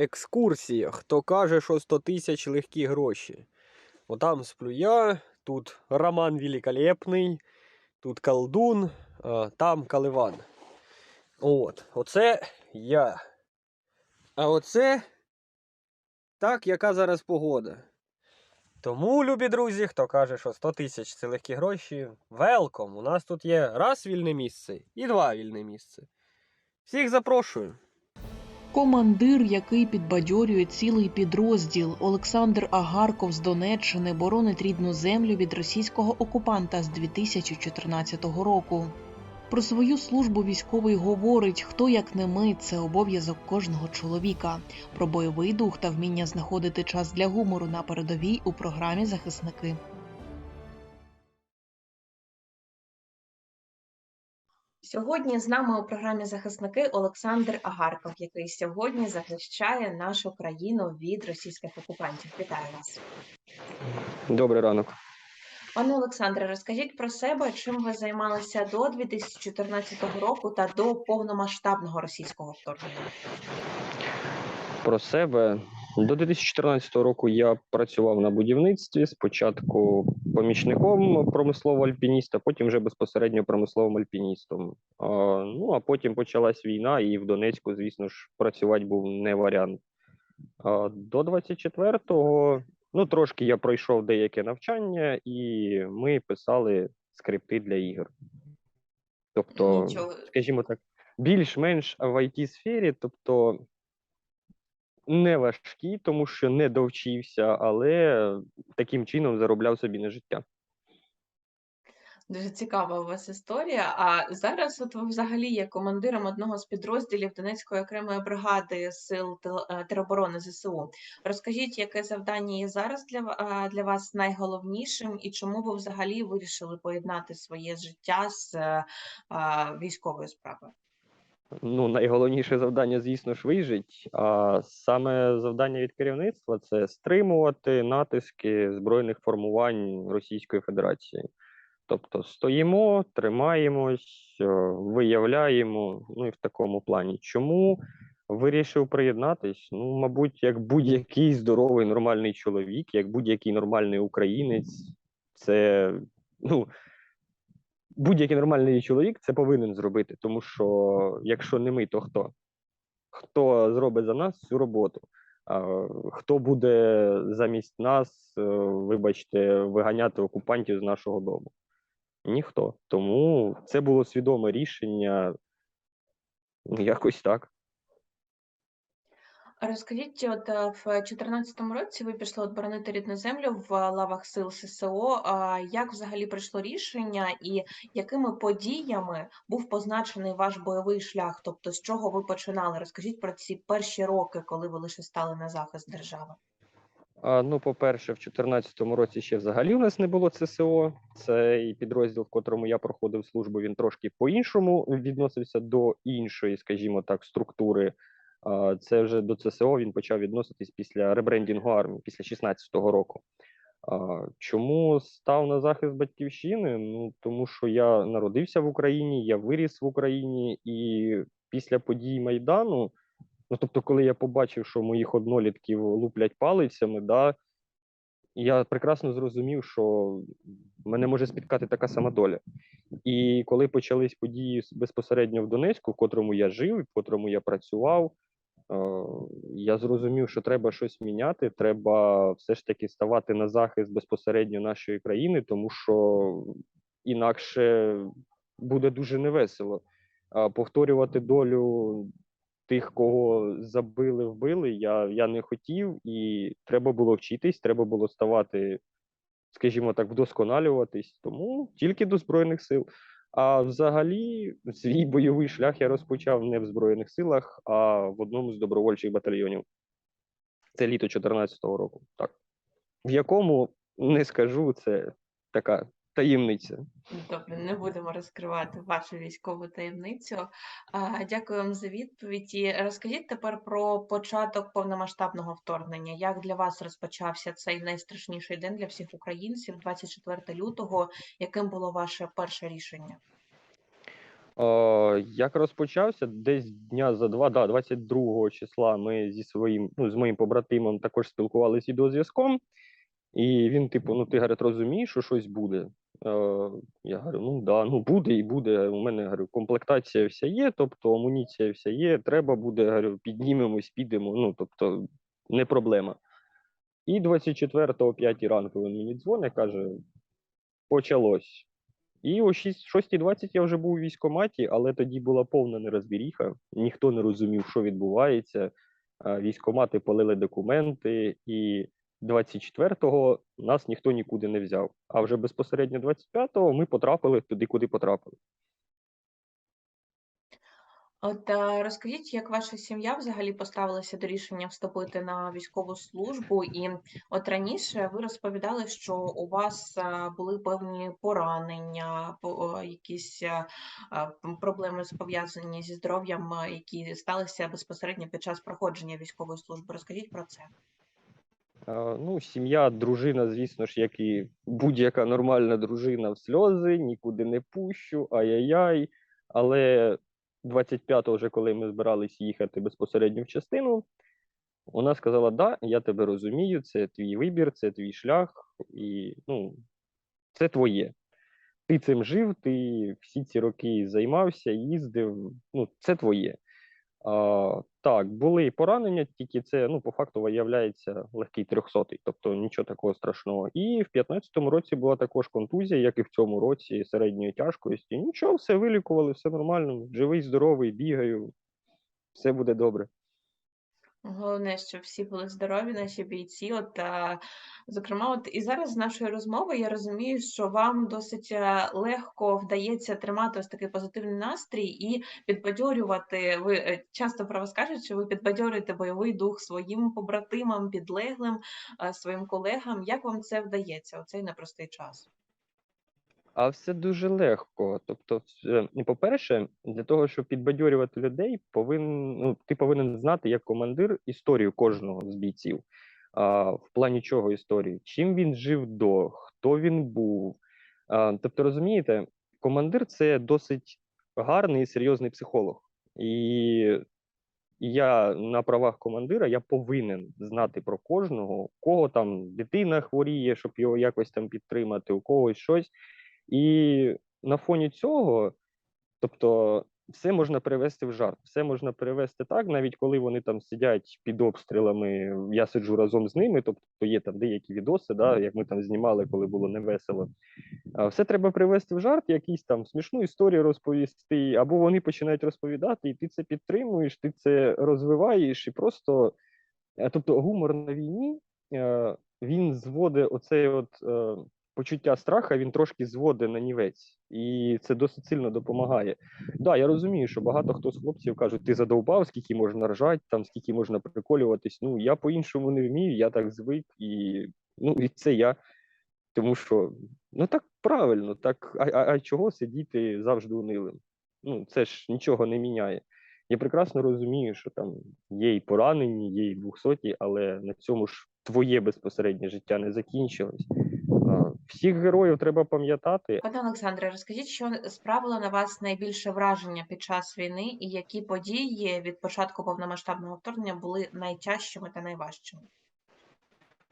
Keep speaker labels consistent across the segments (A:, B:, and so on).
A: екскурсія. Хто каже, що 100 тисяч легкі гроші. Отам сплю я, тут Роман Великолепний, тут колдун, а там Каливан. От, оце я. А оце так, яка зараз погода. Тому, любі друзі, хто каже, що 100 тисяч це легкі гроші, велком. У нас тут є раз вільне місце і два вільне місце. Всіх запрошую.
B: Командир, який підбадьорює цілий підрозділ, Олександр Агарков з Донеччини боронить рідну землю від російського окупанта з 2014 року. Про свою службу військовий говорить, хто як не ми, це обов'язок кожного чоловіка. Про бойовий дух та вміння знаходити час для гумору на передовій у програмі Захисники.
C: Сьогодні з нами у програмі Захисники Олександр Агарков, який сьогодні захищає нашу країну від російських окупантів. Вітаю вас,
A: Добрий ранок.
C: пане Олександре. Розкажіть про себе, чим ви займалися до 2014 року та до повномасштабного російського вторгнення.
A: Про себе. До 2014 року я працював на будівництві. Спочатку помічником промислового альпініста, потім вже безпосередньо промисловим альпіністом. А, ну а потім почалась війна, і в Донецьку, звісно ж, працювати був не варіант. А, до 24-го, ну трошки я пройшов деяке навчання, і ми писали скрипти для ігор. Тобто,
C: Нічого.
A: скажімо так, більш-менш в it сфері, тобто не важкі, тому що не довчився, але таким чином заробляв собі на життя.
C: Дуже цікава у вас історія. А зараз, от ви взагалі є командиром одного з підрозділів Донецької окремої бригади сил е, тероборони ЗСУ. Розкажіть, яке завдання є зараз для, для вас найголовнішим, і чому ви взагалі вирішили поєднати своє життя з е, а, військовою справою?
A: Ну, найголовніше завдання, звісно ж, вижить. А саме завдання від керівництва це стримувати натиски збройних формувань Російської Федерації. Тобто стоїмо, тримаємось, е, виявляємо, ну і в такому плані. Чому вирішив приєднатись? Ну, мабуть, як будь-який здоровий нормальний чоловік, як будь-який нормальний українець, це ну, будь-який нормальний чоловік це повинен зробити, тому що якщо не ми, то хто? Хто зробить за нас цю роботу? Хто буде замість нас, е, вибачте, виганяти окупантів з нашого дому? Ніхто. Тому це було свідоме рішення. ну, Якось так.
C: Розкажіть, от е, в 2014 році ви пішли от рідну землю в лавах сил ССО. Як взагалі прийшло рішення, і якими подіями був позначений ваш бойовий шлях? Тобто, з чого ви починали? Розкажіть про ці перші роки, коли ви лише стали на захист держави.
A: А, ну, по-перше, в 2014 році ще взагалі у нас не було ЦСО. Цей підрозділ, в котрому я проходив службу, він трошки по-іншому відносився до іншої, скажімо так, структури. Це вже до ЦСО він почав відноситись після ребрендінгу армії, після 2016 року. Чому став на захист батьківщини? Ну тому що я народився в Україні, я виріс в Україні, і після подій Майдану, ну тобто, коли я побачив, що моїх однолітків луплять палицями, да, я прекрасно зрозумів, що мене може спіткати така сама доля. І коли почались події безпосередньо в Донецьку, в котрому я жив, в котрому я працював, я зрозумів, що треба щось міняти. Треба все ж таки ставати на захист безпосередньо нашої країни, тому що інакше буде дуже невесело. Повторювати долю тих, кого забили, вбили, я, я не хотів, і треба було вчитись, треба було ставати, скажімо так, вдосконалюватись. Тому тільки до Збройних сил. А взагалі, свій бойовий шлях я розпочав не в Збройних силах, а в одному з добровольчих батальйонів. Це літо 2014 року. Так. В якому не скажу, це така таємниця.
C: Добре, не будемо розкривати вашу військову таємницю. Дякую вам за відповідь. І розкажіть тепер про початок повномасштабного вторгнення. Як для вас розпочався цей найстрашніший день для всіх українців, 24 лютого? Яким було ваше перше рішення?
A: Е, як розпочався, десь дня за два, да, 22 числа ми зі своїм, ну, з моїм побратимом також спілкувалися відеозв'язком. І він, типу, ну ти говорить, розумієш, що щось буде. Е, я говорю, ну да, ну буде і буде. У мене говорю, комплектація вся є, тобто амуніція вся є, треба буде, говорю, піднімемось, підемо. Ну, тобто, не проблема. І 24-го о 5 ранку він мені дзвонить, каже: почалось. І о 6 6.20 я вже був у військкоматі, але тоді була повна нерозбіріха, ніхто не розумів, що відбувається. Е, Військкомати полили документи, і 24-го нас ніхто нікуди не взяв. А вже безпосередньо 25-го ми потрапили туди, куди потрапили.
C: От е, розкажіть, як ваша сім'я взагалі поставилася до рішення вступити на військову службу? І от раніше ви розповідали, що у вас е, були певні поранення, якісь е, проблеми пов'язані зі здоров'ям, які сталися безпосередньо під час проходження військової служби. Розкажіть про це.
A: Ну, сім'я, дружина, звісно ж, як і будь-яка нормальна дружина в сльози, нікуди не пущу, ай-яй-яй. Але 25-го, вже коли ми збирались їхати безпосередньо в частину, вона сказала: Да, я тебе розумію, це твій вибір, це твій шлях, і ну, це твоє. Ти цим жив, ти всі ці роки займався, їздив, ну, це твоє. А, так, були і поранення, тільки це ну, по факту виявляється легкий трьохсотий, тобто нічого такого страшного. І в 15-му році була також контузія, як і в цьому році середньої тяжкості. Нічого, все вилікували, все нормально. Живий, здоровий, бігаю, все буде добре.
C: Головне, щоб всі були здорові, наші бійці. От, а, зокрема, от і зараз з нашої розмови я розумію, що вам досить е, легко вдається тримати ось такий позитивний настрій і підбадьорювати. Ви е, часто про вас кажуть, що ви підбадьорюєте бойовий дух своїм побратимам, підлеглим, е, своїм колегам. Як вам це вдається у цей непростий час?
A: А все дуже легко. Тобто, по-перше, для того, щоб підбадьорювати людей, повинен, ну, ти повинен знати як командир історію кожного з бійців. А, в плані чого історію? Чим він жив до, хто він був. А, тобто, розумієте, командир це досить гарний і серйозний психолог. І я на правах командира я повинен знати про кожного, кого там дитина хворіє, щоб його якось там підтримати, у когось щось. І на фоні цього, тобто, все можна перевести в жарт, все можна перевести так, навіть коли вони там сидять під обстрілами, я сиджу разом з ними, тобто є там деякі відоси, да, як ми там знімали, коли було невесело. Все треба привести в жарт, якісь там смішну історію розповісти, або вони починають розповідати, і ти це підтримуєш, ти це розвиваєш, і просто, е, тобто, гумор на війні е, він зводить оцей от е, почуття страха, він трошки зводить на нівець, і це досить сильно допомагає. Да, я розумію, що багато хто з хлопців кажуть, ти задовбав, скільки можна ржати, там скільки можна приколюватись. Ну я по-іншому не вмію, я так звик, і ну і це я. Тому що ну так правильно, так а, а, а чого сидіти завжди унилим? Ну це ж нічого не міняє. Я прекрасно розумію, що там є і поранені, є і двохсоті, але на цьому ж твоє безпосереднє життя не закінчилось. Всіх героїв треба пам'ятати.
C: Пане Олександре, розкажіть, що справило на вас найбільше враження під час війни, і які події від початку повномасштабного вторгнення були найтяжчими та найважчими?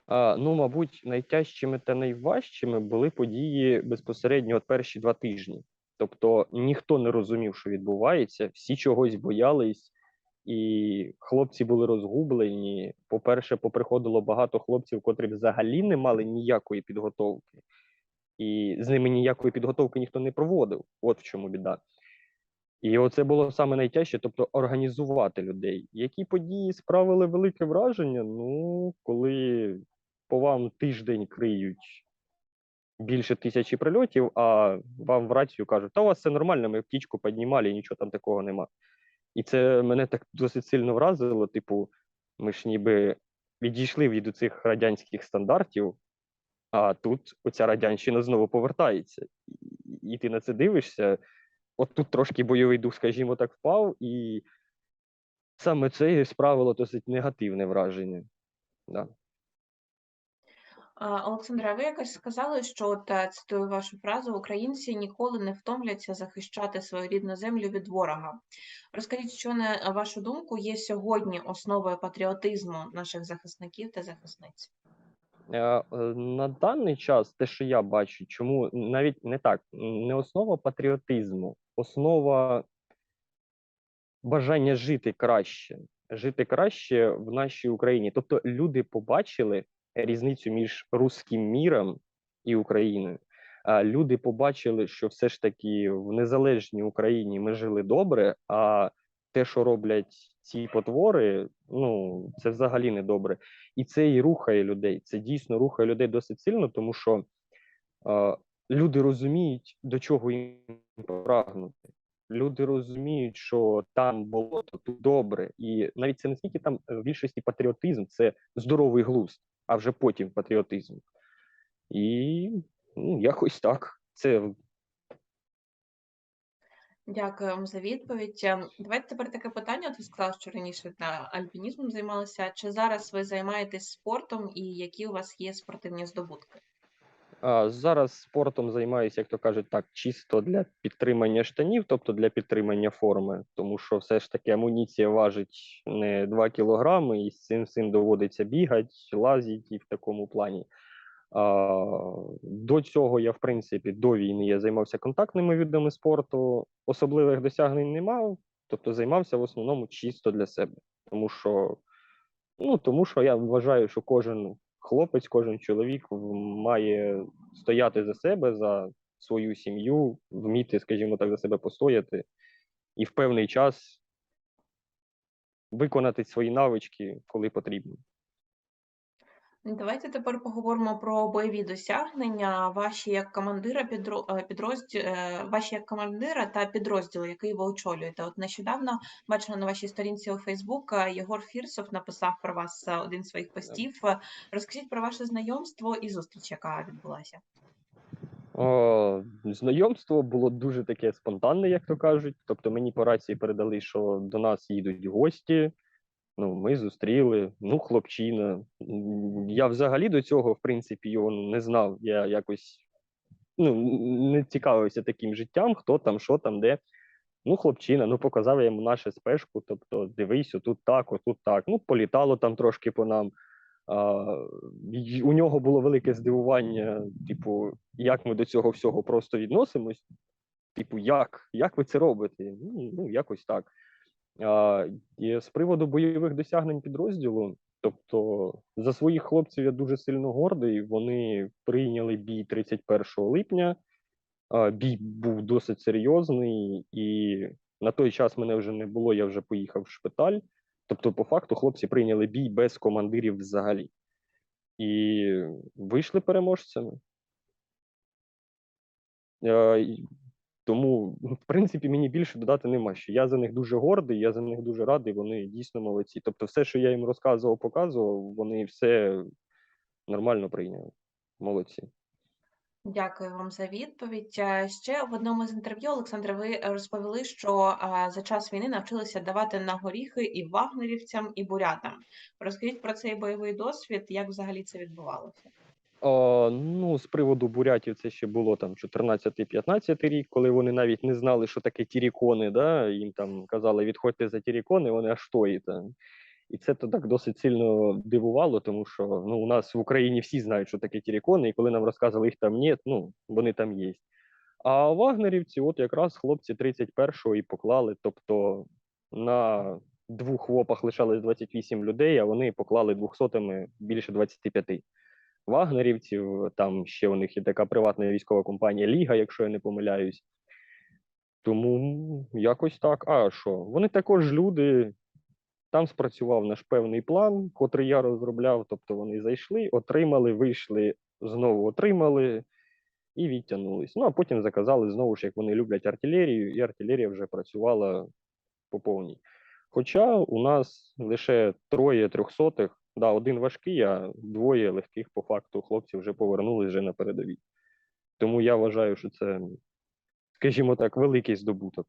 A: А, ну, мабуть, найтяжчими та найважчими були події безпосередньо от перші два тижні. Тобто ніхто не розумів, що відбувається, всі чогось боялись, і хлопці були розгублені. По-перше, поприходило багато хлопців, котрі взагалі не мали ніякої підготовки, і з ними ніякої підготовки ніхто не проводив. От в чому біда. І оце було саме найтяжче, тобто організувати людей. Які події справили велике враження? Ну, коли по вам тиждень криють більше тисячі прильотів, а вам в рацію кажуть, та у вас все нормально, ми птічку піднімали, і нічого там такого нема. І це мене так досить сильно вразило. Типу, ми ж ніби відійшли від цих радянських стандартів, а тут оця радянщина знову повертається. І, ти на це дивишся. От тут трошки бойовий дух, скажімо так, впав, і саме це справило досить негативне враження. Да.
C: Олександра, ви якось сказали, що от, е, цитую вашу фразу, українці ніколи не втомляться захищати свою рідну землю від ворога. Розкажіть, що на вашу думку є сьогодні основою патріотизму наших захисників та захисниць?
A: Е, е, На даний час, те, що я бачу, чому навіть не так, не основа патріотизму, основа бажання жити краще, жити краще в нашій Україні. Тобто люди побачили різницю між руським міром і Україною. А люди побачили, що все ж таки в незалежній Україні ми жили добре, а те, що роблять ці потвори, ну це взагалі не добре. І це і рухає людей. Це дійсно рухає людей досить сильно, тому що е, люди розуміють, до чого їм прагнути. Люди розуміють, що там болото тут добре, і навіть це не стільки там в більшості патріотизм, це здоровий глузд, а вже потім патріотизм. І ну, якось так. Це
C: Дякую вам за відповідь. Ем, Давайте тепер таке питання. От ви сказали, що раніше на альпінізмом займалися. Чи зараз ви займаєтесь спортом і які у вас є спортивні здобутки?
A: Зараз спортом займаюся, як то кажуть, так, чисто для підтримання штанів, тобто для підтримання форми, тому що все ж таки амуніція важить не 2 кілограми, і з цим всім доводиться бігати, лазити і в такому плані. А, до цього я, в принципі, до війни я займався контактними видами спорту, особливих досягнень не мав, тобто займався в основному чисто для себе, тому що, ну, тому що я вважаю, що кожен хлопець, кожен чоловік має стояти за себе, за свою сім'ю, вміти, скажімо так, за себе постояти і в певний час виконати свої навички, коли потрібно.
C: Давайте тепер поговоримо про бойові досягнення. Ваші як командира підро... підрозділ, ваші як командира та підрозділ, який ви очолюєте. От нещодавно бачила на вашій сторінці у Фейсбук е, Єгор Фірсов написав про вас е, один з своїх постів. Е, Розкажіть про ваше знайомство і зустріч, яка відбулася.
A: О, знайомство було дуже таке спонтанне, як то кажуть. Тобто мені по рації передали, що до нас їдуть гості. Ну, ми зустріли, ну, хлопчина. Я взагалі до цього, в принципі, його не знав. Я якось ну, не цікавився таким життям, хто там, що там, де. Ну, хлопчина, ну показав я йому нашу спешку, тобто дивись, отут так, отут так. Ну, політало там трошки по нам. А, у нього було велике здивування, типу, як ми до цього всього просто відносимось. Типу, як? Як ви це робите? Ну, ну якось так. З приводу бойових досягнень підрозділу, тобто за своїх хлопців я дуже сильно гордий. Вони прийняли бій 31 липня. Бій був досить серйозний, і на той час мене вже не було, я вже поїхав в шпиталь. Тобто, по факту, хлопці прийняли бій без командирів взагалі. І вийшли переможцями. Е, Тому, в принципі, мені більше додати нема що. Я за них дуже гордий, я за них дуже радий, вони дійсно молодці. Тобто, все, що я їм розказував, показував, вони все нормально прийняли. Молодці.
C: Дякую вам за відповідь. Е, Ще в одному з інтерв'ю, Олександре, ви розповіли, що а, за час війни навчилися давати на горіхи і вагнерівцям, і бурятам. Розкажіть про цей бойовий досвід, як взагалі це відбувалося?
A: О, ну, з приводу бурятів, це ще було там 14-15 рік, коли вони навіть не знали, що таке тірікони, да? їм там казали, відходьте за тірікони, вони аж тої там. І це то так досить сильно дивувало, тому що ну, у нас в Україні всі знають, що таке тірікони, і коли нам розказували, їх там ні, ну, вони там є. А вагнерівці, от якраз хлопці 31-го і поклали, тобто на двох вопах лишалось 28 людей, а вони поклали 200-ми більше 25 вагнерівців. Там ще у них є така приватна військова компанія Ліга, якщо я не помиляюсь. Тому якось так. А що? Вони також люди. Там спрацював наш певний план, котрий я розробляв. Тобто вони зайшли, отримали, вийшли, знову отримали і відтягнулись. Ну а потім заказали знову ж, як вони люблять артилерію, і артилерія вже працювала по повній. Хоча у нас лише троє трьохсотих, да, один важкий, а двоє легких по факту хлопців вже повернулись вже на передовій. Тому я вважаю, що це, скажімо так, великий здобуток.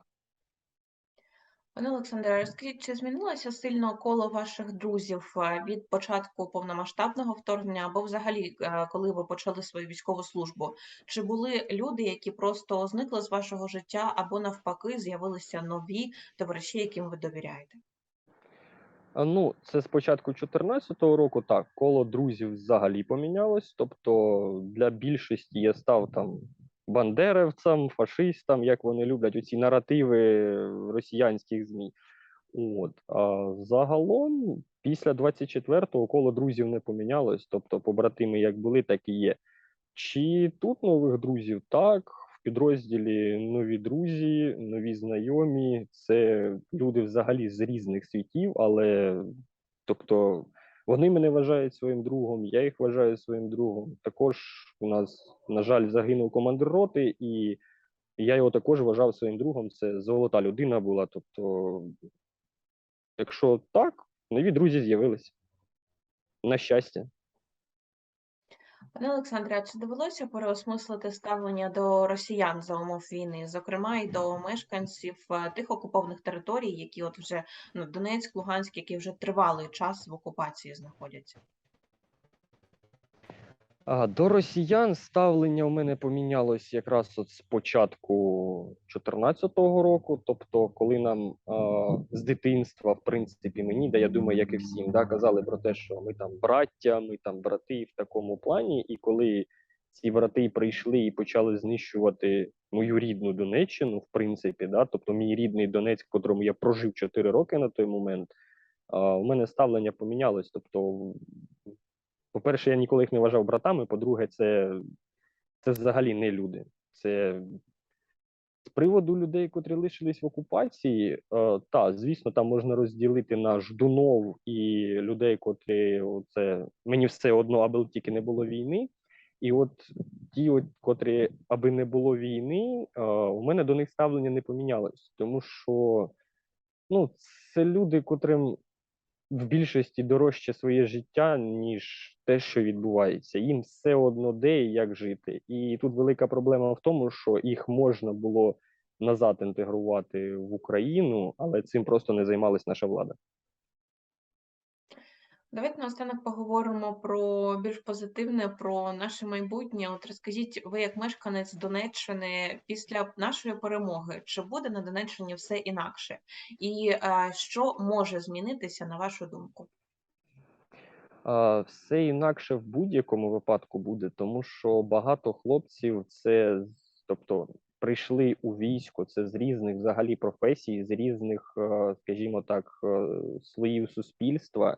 C: Пане Олександре, розкажіть, чи змінилося сильно коло ваших друзів від початку повномасштабного вторгнення або взагалі, е, коли ви почали свою військову службу? Чи були люди, які просто зникли з вашого життя, або навпаки з'явилися нові товариші, яким ви довіряєте?
A: А, Ну, це з початку 2014 року, так, коло друзів взагалі помінялось. Тобто для більшості я став там бандерівцем, фашистом, як вони люблять, оці наративи росіянських ЗМІ. От. А загалом, після 24-го коло друзів не помінялось. Тобто, побратими як були, так і є. Чи тут нових друзів? Так, підрозділі нові друзі, нові знайомі. Це люди взагалі з різних світів, але тобто вони мене вважають своїм другом, я їх вважаю своїм другом. Також у нас, на жаль, загинув командир роти, і я його також вважав своїм другом. Це золота людина була. Тобто, якщо так, нові друзі з'явилися. На щастя.
C: Пане Олександре, чи довелося переосмислити ставлення до росіян за умов війни, зокрема й до мешканців е, тих окупованих територій, які от вже ну, Донецьк, Луганськ, які вже тривалий час в окупації знаходяться?
A: До росіян ставлення у мене помінялось якраз от з початку 2014 року. Тобто, коли нам з дитинства, в принципі, мені, да я думаю, як і всім, да, казали про те, що ми там браття, ми там брати в такому плані. І коли ці брати прийшли і почали знищувати мою рідну Донеччину, в принципі, да, тобто мій рідний Донецьк, в котрому я прожив 4 роки на той момент, у мене ставлення помінялось. Тобто, по-перше, я ніколи їх не вважав братами. По-друге, це, це взагалі не люди. Це з приводу людей, котрі лишились в окупації, е, та, звісно, там можна розділити на ждунов і людей, котрі оце мені все одно, аби тільки не було війни. І от ті, от, котрі, аби не було війни, е, у мене до них ставлення не помінялось, тому що ну, це люди, котрим в більшості дорожче своє життя, ніж те, що відбувається. Їм все одно де і як жити. І тут велика проблема в тому, що їх можна було назад інтегрувати в Україну, але цим просто не займалась наша влада.
C: Давайте наостанок поговоримо про більш позитивне, про наше майбутнє. От розкажіть, ви як мешканець Донеччини після нашої перемоги, чи буде на Донеччині все інакше? І е, що може змінитися на вашу думку?
A: Все інакше в будь-якому випадку буде, тому що багато хлопців це тобто прийшли у військо, це з різних взагалі професій, з різних, е, скажімо так, е, слоїв суспільства,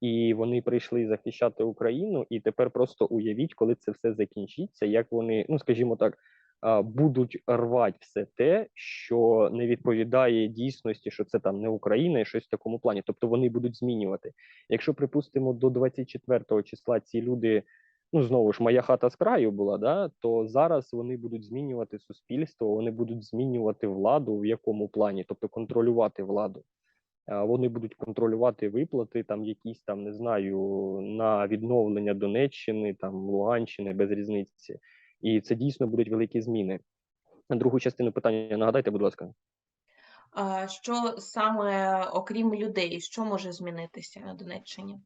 A: і вони прийшли захищати Україну. І тепер просто уявіть, коли це все закінчиться, як вони, ну скажімо так, будуть рвати все те, що не відповідає дійсності, що це там не Україна і щось в такому плані. Тобто вони будуть змінювати. Якщо припустимо до 24 числа ці люди, ну знову ж моя хата з краю була, да то зараз вони будуть змінювати суспільство, вони будуть змінювати владу в якому плані, тобто контролювати владу. Вони будуть контролювати виплати, там якісь там не знаю на відновлення Донеччини, там Луганщини без різниці, і це дійсно будуть великі зміни. Другу частину питання нагадайте, будь ласка.
C: Що саме, окрім людей, що може змінитися на Донеччині?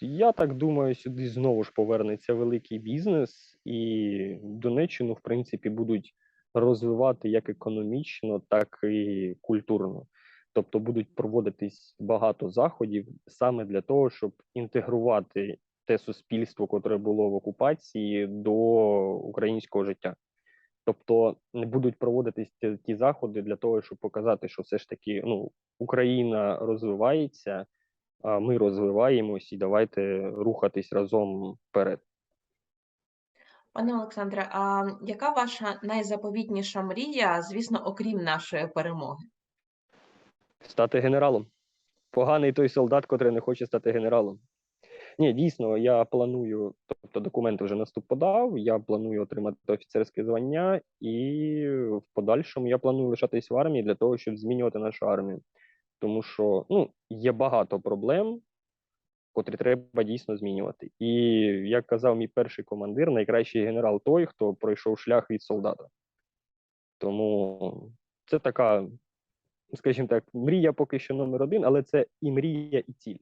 A: Я так думаю, сюди знову ж повернеться великий бізнес, і Донеччину, в принципі, будуть розвивати як економічно, так і культурно. Тобто будуть проводитись багато заходів саме для того, щоб інтегрувати те суспільство, котре було в окупації, до українського життя. Тобто не будуть проводитись ті, ті заходи для того, щоб показати, що все ж таки ну, Україна розвивається а ми розвиваємось і давайте рухатись разом вперед.
C: Пане Олександре, а яка ваша найзаповітніша мрія, звісно, окрім нашої перемоги?
A: Стати генералом. Поганий той солдат, котрий не хоче стати генералом. Ні, дійсно, я планую, тобто документи вже наступ подав. Я планую отримати офіцерське звання, і в подальшому я планую лишатись в армії для того, щоб змінювати нашу армію. Тому що ну, є багато проблем, котрі треба дійсно змінювати. І як казав мій перший командир, найкращий генерал той, хто пройшов шлях від солдата. Тому це така скажімо так, мрія поки що номер один, але це і мрія, і ціль.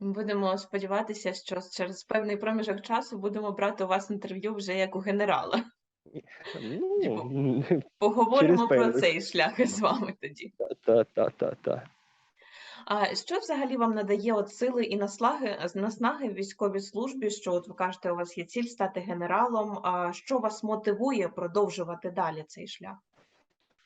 C: Ми Будемо сподіватися, що через певний проміжок часу будемо брати у вас інтерв'ю вже як у генерала.
A: Ну,
C: Поговоримо про
A: певний.
C: цей шлях з вами тоді.
A: та, та, та, та.
C: А що взагалі вам надає от сили і наслаги, наснаги в військовій службі? Що от ви кажете, у вас є ціль стати генералом? А що вас мотивує продовжувати далі цей шлях?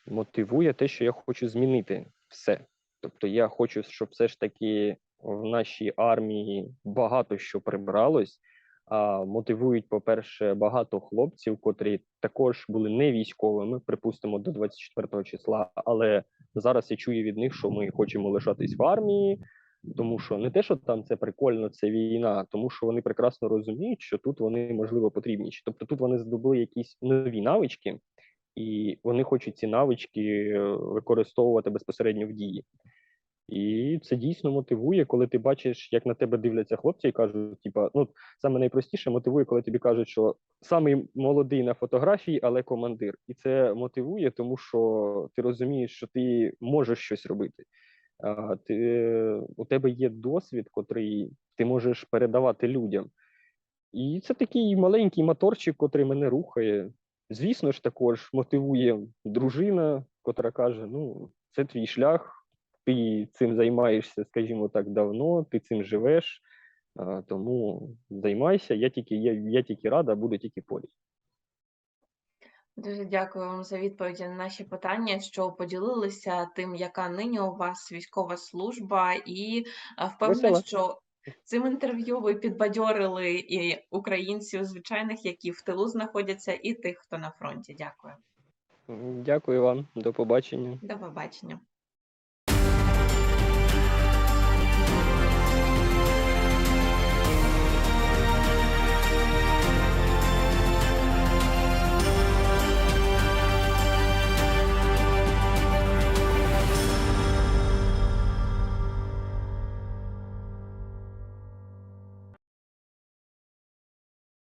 A: Мотивує те, що я хочу змінити все. Тобто я хочу, щоб все ж таки в нашій армії багато що прибралось. А мотивують, по-перше, багато хлопців, котрі також були не військовими, припустимо, до 24 числа. Але зараз я чую від них, що ми хочемо лишатись в армії, тому що не те, що там це прикольно, це війна, тому що вони прекрасно розуміють, що тут вони можливо потрібніші. Тобто тут вони здобули якісь нові навички, і вони хочуть ці навички е, використовувати безпосередньо в дії. І це дійсно мотивує, коли ти бачиш, як на тебе дивляться хлопці і кажуть, типа, ну саме найпростіше мотивує, коли тобі кажуть, що самий молодий на фотографії, але командир. І це мотивує, тому що ти розумієш, що ти можеш щось робити. А, ти, у тебе є досвід, котрий ти можеш передавати людям. І це такий маленький моторчик, котрий мене рухає. Звісно ж, також мотивує дружина, котра каже: ну, це твій шлях, ти цим займаєшся, скажімо так, давно, ти цим живеш, тому займайся, я тільки, я, я тільки рада, буду тільки поряд.
C: Дуже дякую вам за відповіді на наші питання, що поділилися тим, яка нині у вас військова служба, і впевнена, що цим інтерв'ю ви підбадьорили і українців звичайних, які в тилу знаходяться, і тих, хто на фронті. Дякую.
A: Дякую вам, до побачення.
C: До побачення.